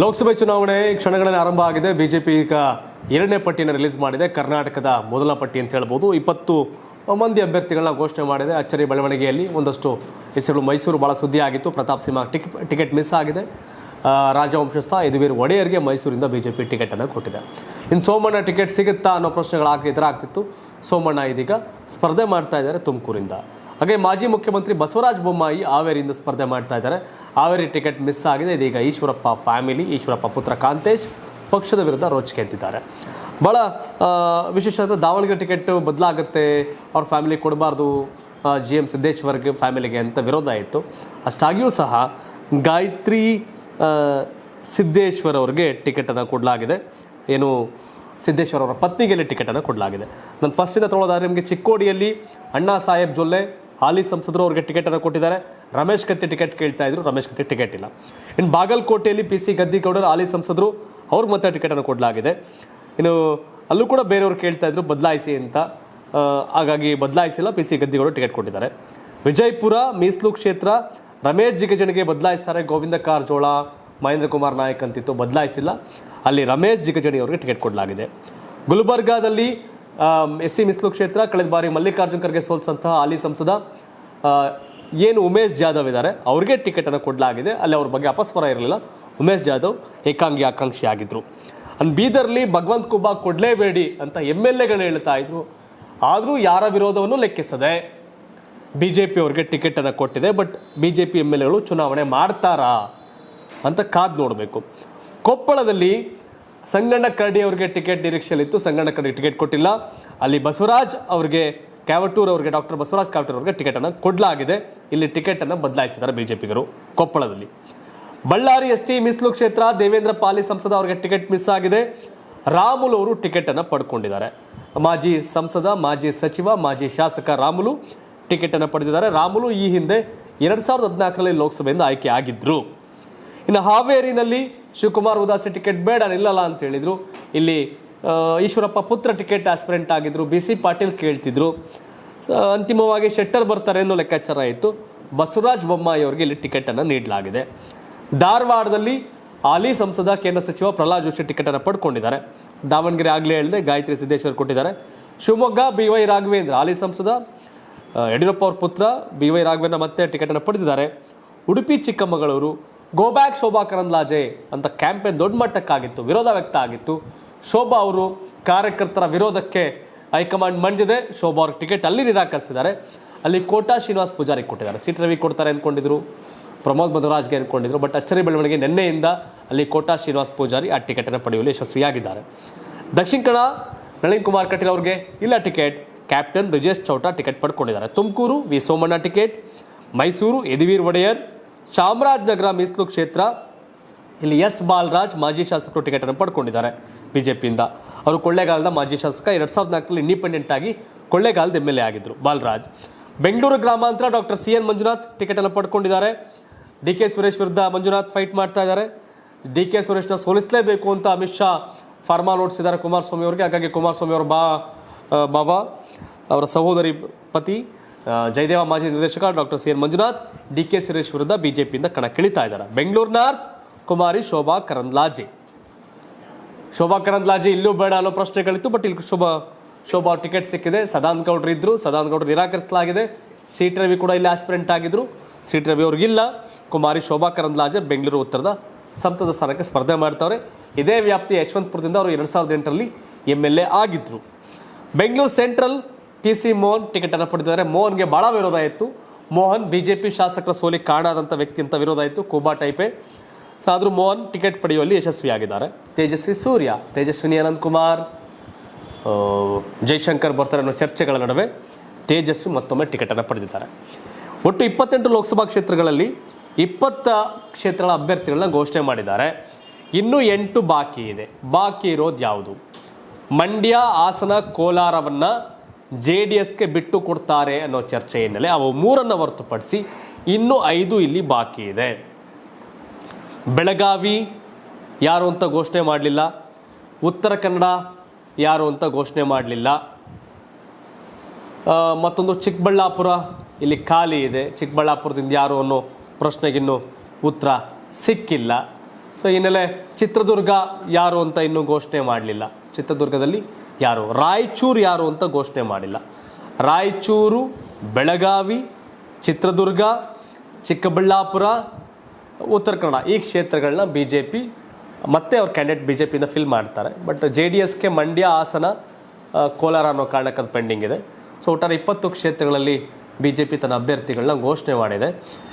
ಲೋಕಸಭೆ ಚುನಾವಣೆ ಕ್ಷಣಗಳಲ್ಲಿ ಆರಂಭ ಆಗಿದೆ. ಬಿಜೆಪಿ ಈಗ ಎರಡನೇ ಪಟ್ಟಿಯನ್ನು ರಿಲೀಸ್ ಮಾಡಿದೆ. ಕರ್ನಾಟಕದ ಮೊದಲ ಪಟ್ಟಿ ಅಂತ ಹೇಳ್ಬೋದು. ಇಪ್ಪತ್ತು ಮಂದಿ ಅಭ್ಯರ್ಥಿಗಳನ್ನ ಘೋಷಣೆ ಮಾಡಿದೆ. ಅಚ್ಚರಿ ಬೆಳವಣಿಗೆಯಲ್ಲಿ ಒಂದಷ್ಟು ಹೆಸರುಗಳು ಮೈಸೂರು ಭಾಳ ಸುದ್ದಿ ಆಗಿತ್ತು. Pratap Simha tick, ticket miss ಆಗಿದೆ. ರಾಜವಂಶಸ್ಥ ಯದುವೀರ್ ಒಡೆಯರ್ಗೆ ಮೈಸೂರಿಂದ ಬಿಜೆಪಿ ಟಿಕೆಟನ್ನು ಕೊಟ್ಟಿದೆ. ಇನ್ನು ಸೋಮಣ್ಣ ಟಿಕೆಟ್ ಸಿಗುತ್ತಾ ಅನ್ನೋ ಪ್ರಶ್ನೆಗಳು ಎದುರಾಗ್ತಿತ್ತು. ಸೋಮಣ್ಣ ಇದೀಗ ಸ್ಪರ್ಧೆ ಮಾಡ್ತಾ ಇದ್ದಾರೆ ತುಮಕೂರಿಂದ. ಹಾಗೆ ಮಾಜಿ ಮುಖ್ಯಮಂತ್ರಿ ಬಸವರಾಜ ಬೊಮ್ಮಾಯಿ ಹಾವೇರಿಯಿಂದ ಸ್ಪರ್ಧೆ ಮಾಡ್ತಾ ಇದ್ದಾರೆ. ಹಾವೇರಿ ಟಿಕೆಟ್ ಮಿಸ್ ಆಗಿದೆ. ಇದೀಗ ಈಶ್ವರಪ್ಪ ಫ್ಯಾಮಿಲಿ, ಈಶ್ವರಪ್ಪ ಪುತ್ರ ಕಾಂತೇಶ್ ಪಕ್ಷದ ವಿರುದ್ಧ ರೋಚಿಕೆ ಎತ್ತಿದ್ದಾರೆ ಭಾಳ ವಿಶೇಷ ಅಂದರೆ ದಾವಣಗೆರೆ ಟಿಕೆಟ್ ಬದಲಾಗುತ್ತೆ. ಅವ್ರ ಫ್ಯಾಮಿಲಿ ಕೊಡಬಾರ್ದು. ಜಿ ಎಂ ಸಿದ್ದೇಶ್ವರ್ಗೆ ಫ್ಯಾಮಿಲಿಗೆ ಅಂತ ವಿರೋಧ ಇತ್ತು. ಅಷ್ಟಾಗಿಯೂ ಸಹ ಗಾಯತ್ರಿ ಸಿದ್ದೇಶ್ವರ್ ಅವ್ರಿಗೆ ಟಿಕೆಟನ್ನು ಕೊಡಲಾಗಿದೆ. ಏನು, ಸಿದ್ದೇಶ್ವರ ಅವರ ಪತ್ನಿಗೆ ಟಿಕೆಟನ್ನು ಕೊಡಲಾಗಿದೆ. ನಾನು ಫಸ್ಟಿಂದ ತೊಗೊಳೋದಾದ್ರೆ ನಿಮಗೆ ಚಿಕ್ಕೋಡಿಯಲ್ಲಿ ಅಣ್ಣಾ ಸಾಹೇಬ್ ಜೊಲ್ಲೆ ಹಾಲಿ ಸಂಸದರು ಅವ್ರಿಗೆ ಟಿಕೆಟನ್ನು ಕೊಟ್ಟಿದ್ದಾರೆ. ರಮೇಶ್ ಕತ್ತಿ ಟಿಕೆಟ್ ಕೇಳ್ತಾ ಇದ್ರು. ರಮೇಶ್ ಕತ್ತಿ ಟಿಕೆಟ್ ಇಲ್ಲ. ಇನ್ನು ಬಾಗಲಕೋಟೆಯಲ್ಲಿ ಪಿ ಸಿ ಗದ್ದಿಗೌಡರು ಹಾಲಿ ಸಂಸದರು ಅವ್ರಿಗೆ ಮತ್ತೆ ಟಿಕೆಟನ್ನು ಕೊಡಲಾಗಿದೆ. ಇನ್ನು ಅಲ್ಲೂ ಕೂಡ ಬೇರೆಯವರು ಕೇಳ್ತಾ ಇದ್ರು, ಬದಲಾಯಿಸಿ ಅಂತ. ಹಾಗಾಗಿ ಬದಲಾಯಿಸಿಲ್ಲ. ಪಿ ಸಿ ಗದ್ದಿಗೌಡರು ಟಿಕೆಟ್ ಕೊಟ್ಟಿದ್ದಾರೆ. ವಿಜಯಪುರ, ಮೀಸಲು ಕ್ಷೇತ್ರ, ರಮೇಶ್ ಜಿಗಜಣಿಗೆ ಬದಲಾಯಿಸ್ತಾರೆ. ಗೋವಿಂದ ಕಾರಜೋಳ, ಮಹೇಂದ್ರ ಕುಮಾರ್ ನಾಯಕ್ ಅಂತಿತ್ತು. ಬದಲಾಯಿಸಿಲ್ಲ. ಅಲ್ಲಿ ರಮೇಶ್ ಜಿಗಜಣಿ ಅವರಿಗೆ ಟಿಕೆಟ್ ಕೊಡಲಾಗಿದೆ. ಗುಲ್ಬರ್ಗಾದಲ್ಲಿ ಎಸ್ ಸಿ ಮಿಸ್ಲು ಕ್ಷೇತ್ರ ಕಳೆದ ಬಾರಿ ಮಲ್ಲಿಕಾರ್ಜುನ್ ಖರ್ಗೆ ಸೋಲ್ಸಂತಹ ಹಾಲಿ ಸಂಸದ ಏನು ಉಮೇಶ್ ಜಾಧವ್ ಇದ್ದಾರೆ, ಅವ್ರಿಗೆ ಟಿಕೆಟನ್ನು ಕೊಡಲಾಗಿದೆ. ಅಲ್ಲಿ ಅವ್ರ ಬಗ್ಗೆ ಅಪಸ್ವರ ಇರಲಿಲ್ಲ. ಉಮೇಶ್ ಜಾಧವ್ ಏಕಾಂಗಿ ಆಕಾಂಕ್ಷಿ ಆಗಿದ್ದರು ಅನ್ ಬೀದರ್ಲಿ ಭಗವಂತ್ ಕುಬಾ ಕೊಡಲೇಬೇಡಿ ಅಂತ ಎಂ ಎಲ್ ಎಗಳು ಹೇಳ್ತಾ ಇದ್ರು. ಆದರೂ ಯಾರ ವಿರೋಧವನ್ನು ಲೆಕ್ಕಿಸದೆ ಬಿ ಜೆ ಪಿ ಅವ್ರಿಗೆ ಟಿಕೆಟನ್ನು ಕೊಟ್ಟಿದೆ, but B J P M L ಎಗಳು ಚುನಾವಣೆ ಮಾಡ್ತಾರಾ ಅಂತ ಕಾದು ನೋಡಬೇಕು. ಕೊಪ್ಪಳದಲ್ಲಿ ಸಂಗಣ್ಣ ಕರಡಿ ಅವರಿಗೆ ಟಿಕೆಟ್ ನಿರೀಕ್ಷೆಯಲ್ಲಿತ್ತು ಸಂಗಣ್ಣ ಕರಡಿ ಟಿಕೆಟ್ ಕೊಟ್ಟಿಲ್ಲ. ಅಲ್ಲಿ ಬಸವರಾಜ್ ಅವರಿಗೆ, ಕ್ಯಾವಟೂರ್ ಅವರಿಗೆ, ಡಾಕ್ಟರ್ ಬಸವರಾಜ್ ಕ್ಯಾವಟೂರ್ ಅವರಿಗೆ ಟಿಕೆಟನ್ನು ಕೊಡಲಾಗಿದೆ. ಇಲ್ಲಿ ಟಿಕೆಟನ್ನು ಬದಲಾಯಿಸಿದ್ದಾರೆ ಬಿಜೆಪಿಗರು ಕೊಪ್ಪಳದಲ್ಲಿ. ಬಳ್ಳಾರಿ ಎಸ್ ಟಿ, ಮೀಸಲು ಕ್ಷೇತ್ರ, ದೇವೇಂದ್ರ ಪಾಲಿ ಸಂಸದ ಅವರಿಗೆ ಟಿಕೆಟ್ ಮಿಸ್ ಆಗಿದೆ. ರಾಮುಲು ಅವರು ಟಿಕೆಟನ್ನು ಪಡ್ಕೊಂಡಿದ್ದಾರೆ. ಮಾಜಿ ಸಂಸದ, ಮಾಜಿ ಸಚಿವ, ಮಾಜಿ ಶಾಸಕ ರಾಮುಲು ಟಿಕೆಟನ್ನು ಪಡೆದಿದ್ದಾರೆ. ರಾಮುಲು ಈ ಹಿಂದೆ ಎರಡು ಸಾವಿರದ ಹದಿನಾಲ್ಕರಲ್ಲಿ ಲೋಕಸಭೆಯಿಂದ ಆಯ್ಕೆ ಆಗಿದ್ರು. ಇನ್ನು ಹಾವೇರಿನಲ್ಲಿ ಶಿವಕುಮಾರ್ ಉದಾಸಿ ಟಿಕೆಟ್ ಬೇಡ, ನಿಲ್ಲಲ್ಲ ಅಂತ ಹೇಳಿದರು. ಇಲ್ಲಿ ಈಶ್ವರಪ್ಪ ಪುತ್ರ ಟಿಕೆಟ್ ಆಸ್ಪಿರೆಂಟ್ ಆಗಿದ್ದರು ಬಿ ಸಿ ಪಾಟೀಲ್ ಕೇಳ್ತಿದ್ರು. ಅಂತಿಮವಾಗಿ ಶೆಟ್ಟರ್ ಬರ್ತಾರೆ ಅನ್ನೋ ಲೆಕ್ಕಾಚಾರ ಇತ್ತು. ಬಸವರಾಜ ಬೊಮ್ಮಾಯಿ ಅವರಿಗೆ ಇಲ್ಲಿ ಟಿಕೆಟನ್ನು ನೀಡಲಾಗಿದೆ. ಧಾರವಾಡದಲ್ಲಿ ಹಾಲಿ ಸಂಸದ ಕೇಂದ್ರ ಸಚಿವ ಪ್ರಹ್ಲಾದ್ ಜೋಶಿ ಟಿಕೆಟನ್ನು ಪಡ್ಕೊಂಡಿದ್ದಾರೆ. ದಾವಣಗೆರೆ ಆಗಲೇ ಹೇಳಿದೆ, ಗಾಯತ್ರಿ ಸಿದ್ದೇಶ್ವರ್ ಕೊಟ್ಟಿದ್ದಾರೆ. ಶಿವಮೊಗ್ಗ, ಬಿ ವೈ ರಾಘವೇಂದ್ರ ಹಾಲಿ ಸಂಸದ ಯಡಿಯೂರಪ್ಪ ಅವ್ರ ಪುತ್ರ ಬಿ ವೈ ರಾಘವೇಂದ್ರ ಮತ್ತೆ ಟಿಕೆಟನ್ನು ಪಡೆದಿದ್ದಾರೆ. ಉಡುಪಿ ಚಿಕ್ಕಮಗಳೂರು ಗೋ ಬ್ಯಾಕ್ ಶೋಭಾ ಕರಂದ್ಲಾಜೆ ಅಂತ ಕ್ಯಾಂಪೇನ್ ದೊಡ್ಡ ಮಟ್ಟಕ್ಕಾಗಿತ್ತು, ವಿರೋಧ ವ್ಯಕ್ತ ಆಗಿತ್ತು. ಶೋಭಾ ಅವರು ಕಾರ್ಯಕರ್ತರ ವಿರೋಧಕ್ಕೆ ಹೈಕಮಾಂಡ್ ಮಂಡಿದೆ. ಶೋಭಾ ಅವ್ರಿಗೆ ಟಿಕೆಟ್ ಅಲ್ಲಿ ನಿರಾಕರಿಸಿದ್ದಾರೆ. ಅಲ್ಲಿ ಕೋಟಾ ಶ್ರೀನಿವಾಸ್ ಪೂಜಾರಿ ಕೊಟ್ಟಿದ್ದಾರೆ. ಸೀಟ್ ರವಿ ಕೊಡ್ತಾರೆ ಅಂದ್ಕೊಂಡಿದ್ರು ಪ್ರಮೋದ್ ಮಧುರಾಜ್ಗೆ ಅಂದ್ಕೊಂಡಿದ್ರು ಬಟ್ ಅಚ್ಚರಿ ಬೆಳವಣಿಗೆ ನಿನ್ನೆಯಿಂದ ಅಲ್ಲಿ ಕೋಟಾ ಶ್ರೀನಿವಾಸ್ ಪೂಜಾರಿ ಆ ಟಿಕೆಟನ್ನು ಪಡೆಯುವಲ್ಲಿ ಯಶಸ್ವಿಯಾಗಿದ್ದಾರೆ. ದಕ್ಷಿಣ ಕನ್ನಡ, ನಳಿನ್ ಕುಮಾರ್ ಕಟೀಲ್ ಅವ್ರಿಗೆ ಇಲ್ಲ ticket captain Brijesh Chowta ticket ಪಡ್ಕೊಂಡಿದ್ದಾರೆ. Tumakuru V Somanna ticket Mysuru Yaduveer Wadiyar. Chamarajanagar ಮೀಸಲು ಕ್ಷೇತ್ರ, ಇಲ್ಲಿ ಎಸ್ ಬಾಲರಾಜ್ ಮಾಜಿ ಶಾಸಕರು ಟಿಕೆಟನ್ನು ಪಡ್ಕೊಂಡಿದ್ದಾರೆ ಬಿಜೆಪಿಯಿಂದ. ಅವರು ಕೊಳ್ಳೇಗಾಲದ ಮಾಜಿ ಶಾಸಕ, ಎರಡು ಸಾವಿರದ ನಾಲ್ಕರಲ್ಲಿ ಇಂಡಿಪೆಂಡೆಂಟ್ ಆಗಿ ಕೊಳ್ಳೇಗಾಲದ ಎಂ ಎಲ್ ಎ ಆಗಿದ್ದರು ಬಾಲರಾಜ್. ಬೆಂಗಳೂರು ಗ್ರಾಮಾಂತರ ಡಾಕ್ಟರ್ ಸಿ ಎನ್ ಮಂಜುನಾಥ್ ಟಿಕೆಟನ್ನು ಪಡ್ಕೊಂಡಿದ್ದಾರೆ. ಡಿ ಕೆ ಸುರೇಶ್ ವಿರುದ್ಧ ಮಂಜುನಾಥ್ ಫೈಟ್ ಮಾಡ್ತಾ ಇದ್ದಾರೆ. ಡಿ ಕೆ ಸುರೇಶ್ನ ಸೋಲಿಸಲೇಬೇಕು ಅಂತ ಅಮಿತ್ ಶಾ ಫಾರ್ಮಾಲ್ ನೋಡಿಸಿದ್ದಾರೆ ಕುಮಾರಸ್ವಾಮಿ ಅವರಿಗೆ. ಹಾಗಾಗಿ ಕುಮಾರಸ್ವಾಮಿ ಅವರ ಬಾ ಬಾಬಾ ಅವರ ಸಹೋದರಿ ಪತಿ ಜಯದೇವ ಮಾಜಿ ನಿರ್ದೇಶಕ doctor C N Manjunath, D K Suresh ವಿರುದ್ಧ ಬಿಜೆಪಿಯಿಂದ ಕಣಕ್ಕಿಳಿತಾ ಇದ್ದಾರೆ. ಬೆಂಗಳೂರು ನಾರ್ತ್, ಕುಮಾರಿ ಶೋಭಾ ಕರಂದ್ಲಾಜೆ. ಶೋಭಾ ಕರಂದ್ಲಾಜೆ ಇಲ್ಲೂ ಬೇಡ ಅನ್ನೋ ಪ್ರಶ್ನೆಗಳಿತ್ತು, ಬಟ್ ಇಲ್ಲಿ ಶೋಭಾ ಶೋಭಾ ಟಿಕೆಟ್ ಸಿಕ್ಕಿದೆ. ಸದಾನಂದ ಗೌಡ್ರು ಇದ್ರು ಸದಾನಂದ ಗೌಡ್ರು ನಿರಾಕರಿಸಲಾಗಿದೆ. ಸೀಟ್ ರವಿ ಕೂಡ ಇಲ್ಲಿ ಆಸ್ಪಿರೆಂಟ್ ಆಗಿದ್ರು. ಸೀಟ್ ರವಿ ಅವ್ರಿಗಿಲ್ಲ. ಕುಮಾರಿ ಶೋಭಾ ಕರಂದ್ಲಾಜೆ ಬೆಂಗಳೂರು ಉತ್ತರದ ಸಂಸದ ಸ್ಥಾನಕ್ಕೆ ಸ್ಪರ್ಧೆ ಮಾಡ್ತಾವ್ರೆ. ಇದೇ ವ್ಯಾಪ್ತಿ ಯಶವಂತಪುರದಿಂದ ಅವರು ಎರಡು ಸಾವಿರದ ಎಂಟರಲ್ಲಿ ಎಂ ಎಲ್ ಎ ಆಗಿದ್ರು. Bengaluru central P C Mohan ಟಿಕೆಟನ್ನು ಪಡೆದಿದ್ದಾರೆ. ಮೋಹನ್ಗೆ ಭಾಳ ವಿರೋಧ ಇತ್ತು. ಮೋಹನ್ ಬಿ ಜೆ ಪಿ ಶಾಸಕರ ಸೋಲಿಗೆ ಕಾರಣ ಆದಂಥ ವ್ಯಕ್ತಿ ಅಂತ ವಿರೋಧ ಇತ್ತು. ಕೂಬಾ ಟೈಪೆ. ಸೊ ಆದರೂ ಮೋಹನ್ ಟಿಕೆಟ್ ಪಡೆಯುವಲ್ಲಿ ಯಶಸ್ವಿಯಾಗಿದ್ದಾರೆ. ತೇಜಸ್ವಿ ಸೂರ್ಯ, ತೇಜಸ್ವಿನಿ ಅನಂತ್ ಕುಮಾರ್ ಜೈಶಂಕರ್ ಬರ್ತಾರೆ ಅನ್ನೋ ಚರ್ಚೆಗಳ ನಡುವೆ ತೇಜಸ್ವಿ ಮತ್ತೊಮ್ಮೆ ಟಿಕೆಟನ್ನು ಪಡೆದಿದ್ದಾರೆ. ಒಟ್ಟು ಇಪ್ಪತ್ತೆಂಟು ಲೋಕಸಭಾ ಕ್ಷೇತ್ರಗಳಲ್ಲಿ ಇಪ್ಪತ್ತ ಕ್ಷೇತ್ರಗಳ ಅಭ್ಯರ್ಥಿಗಳನ್ನ ಘೋಷಣೆ ಮಾಡಿದ್ದಾರೆ. ಇನ್ನೂ ಎಂಟು ಬಾಕಿ ಇದೆ. ಬಾಕಿ ಇರೋದು ಯಾವುದು? ಮಂಡ್ಯ, ಹಾಸನ, ಕೋಲಾರವನ್ನು ಜೆ ಡಿ ಎಸ್ಗೆ ಬಿಟ್ಟು ಕೊಡ್ತಾರೆ ಅನ್ನೋ ಚರ್ಚೆ ಹಿನ್ನೆಲೆ ಅವು ಮೂರನ್ನು ಹೊರತುಪಡಿಸಿ ಇನ್ನೂ ಐದು ಇಲ್ಲಿ ಬಾಕಿ ಇದೆ. ಬೆಳಗಾವಿ ಯಾರು ಅಂತ ಘೋಷಣೆ ಮಾಡಲಿಲ್ಲ. ಉತ್ತರ ಕನ್ನಡ ಯಾರು ಅಂತ ಘೋಷಣೆ ಮಾಡಲಿಲ್ಲ. ಮತ್ತೊಂದು ಚಿಕ್ಕಬಳ್ಳಾಪುರ ಇಲ್ಲಿ ಖಾಲಿ ಇದೆ. ಚಿಕ್ಕಬಳ್ಳಾಪುರದಿಂದ ಯಾರು ಅನ್ನೋ ಪ್ರಶ್ನೆಗಿನ್ನೂ ಉತ್ತರ ಸಿಕ್ಕಿಲ್ಲ. ಸೊ ಹಿನ್ನೆಲೆ ಚಿತ್ರದುರ್ಗ ಯಾರು ಅಂತ ಇನ್ನೂ ಘೋಷಣೆ ಮಾಡಲಿಲ್ಲ. ಚಿತ್ರದುರ್ಗದಲ್ಲಿ ಯಾರು? ರಾಯಚೂರು ಯಾರು ಅಂತ ಘೋಷಣೆ ಮಾಡಿಲ್ಲ. ರಾಯಚೂರು, ಬೆಳಗಾವಿ, ಚಿತ್ರದುರ್ಗ, ಚಿಕ್ಕಬಳ್ಳಾಪುರ, ಉತ್ತರ ಕನ್ನಡ ಈ ಕ್ಷೇತ್ರಗಳನ್ನ ಬಿ ಜೆ ಪಿ ಮತ್ತೆ ಅವ್ರ ಕ್ಯಾಂಡಿಡೇಟ್ ಬಿ ಜೆ ಪಿಯಿಂದ ಫಿಲ್ ಮಾಡ್ತಾರೆ ಬಟ್ ಜೆ ಡಿ ಎಸ್ಗೆ ಮಂಡ್ಯ ಹಾಸನ ಕೋಲಾರ ಅನ್ನೋ ಕಾರಣಕ್ಕೆ ಪೆಂಡಿಂಗ್ ಇದೆ. ಸೊ ಒಟ್ಟಾರೆ ಇಪ್ಪತ್ತು ಕ್ಷೇತ್ರಗಳಲ್ಲಿ ಬಿ ಜೆ ಪಿ ತನ್ನ ಅಭ್ಯರ್ಥಿಗಳನ್ನ ಘೋಷಣೆ ಮಾಡಿದೆ.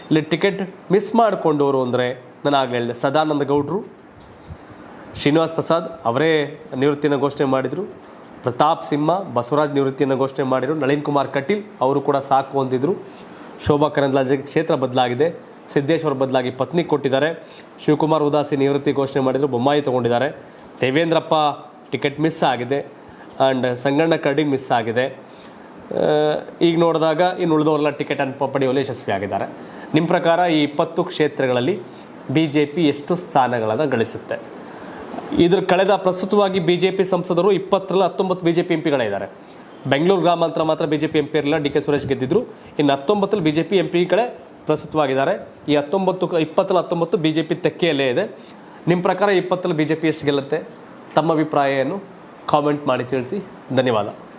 ಇಲ್ಲಿ ಟಿಕೆಟ್ ಮಿಸ್ ಮಾಡಿಕೊಂಡವರು ಅಂದರೆ ನಾನು ಆಗಲೇ ಹೇಳಿದೆ, ಸದಾನಂದ ಗೌಡ್ರು ಶ್ರೀನಿವಾಸ್ ಪ್ರಸಾದ್ ಅವರೇ ನಿವೃತ್ತಿಯನ್ನು ಘೋಷಣೆ ಮಾಡಿದರು. ಪ್ರತಾಪ್ ಸಿಂಹ, ಬಸವರಾಜ್ ನಿವೃತ್ತಿಯನ್ನು ಘೋಷಣೆ ಮಾಡಿದರು. ನಳಿನ್ ಕುಮಾರ್ ಕಟೀಲ್ ಅವರು ಕೂಡ ಸಾಕು ಹೊಂದಿದ್ರು. ಶೋಭಾ ಕರಂದ್ಲಾಜೆ ಕ್ಷೇತ್ರ ಬದಲಾಗಿದೆ. ಸಿದ್ದೇಶ್ವರ ಬದಲಾಗಿ ಪತ್ನಿ ಕೊಟ್ಟಿದ್ದಾರೆ. ಶಿವಕುಮಾರ್ ಉದಾಸಿ ನಿವೃತ್ತಿ ಘೋಷಣೆ ಮಾಡಿದರು. ಬೊಮ್ಮಾಯಿ ತೊಗೊಂಡಿದ್ದಾರೆ. ದೇವೇಂದ್ರಪ್ಪ ಟಿಕೆಟ್ ಮಿಸ್ ಆಗಿದೆ. ಆ್ಯಂಡ್ ಸಂಗಣ್ಣ ಕರಡಿಗೆ ಮಿಸ್ ಆಗಿದೆ. ಈಗ ನೋಡಿದಾಗ ಇನ್ನು ಉಳಿದವರೆಲ್ಲ ಟಿಕೆಟ್ ಅನ್ನು ಪಡೆಯುವಲ್ಲಿ ಯಶಸ್ವಿಯಾಗಿದ್ದಾರೆ ನಿಮ್ಮ ಪ್ರಕಾರ ಈ ಇಪ್ಪತ್ತು ಕ್ಷೇತ್ರಗಳಲ್ಲಿ ಬಿ ಜೆ ಪಿ ಎಷ್ಟು ಸ್ಥಾನಗಳನ್ನು ಗಳಿಸುತ್ತೆ? ಇದ್ರ ಕಳೆದ ಪ್ರಸ್ತುತವಾಗಿ ಬಿ ಜೆ ಪಿ ಸಂಸದರು ಇಪ್ಪತ್ತರಲ್ಲಿ ಹತ್ತೊಂಬತ್ತು ಬಿ ಜೆ ಪಿ ಎಂಪಿಗಳೇ ಪಿಗಳಿದ್ದಾರೆ ಬೆಂಗಳೂರು ಗ್ರಾಮಾಂತರ ಮಾತ್ರ ಬಿ ಜೆ ಪಿ ಎಂಪಿ ಇರಲಿಲ್ಲ, ಡಿ ಕೆ ಸುರೇಶ್ ಗೆದ್ದಿದ್ರು. ಇನ್ನು ಹತ್ತೊಂಬತ್ತಲ್ಲಿ ಬಿ ಜೆ ಪಿ ಎಂಪಿಗಳೇ ಪ್ರಸ್ತುತವಾಗಿದ್ದಾರೆ. ಈ ಹತ್ತೊಂಬತ್ತು, ಇಪ್ಪತ್ತರಲ್ಲಿ ಹತ್ತೊಂಬತ್ತು ಬಿ ಜೆ ಪಿ ತೆಕ್ಕೆಯಲ್ಲೇ ಇದೆ. ನಿಮ್ಮ ಪ್ರಕಾರ ಇಪ್ಪತ್ತರಲ್ಲಿ ಬಿ ಜೆ ಪಿ ಎಷ್ಟು ಗೆಲ್ಲುತ್ತೆ? ತಮ್ಮ ಅಭಿಪ್ರಾಯ ಕಾಮೆಂಟ್ ಮಾಡಿ ತಿಳಿಸಿ. ಧನ್ಯವಾದ.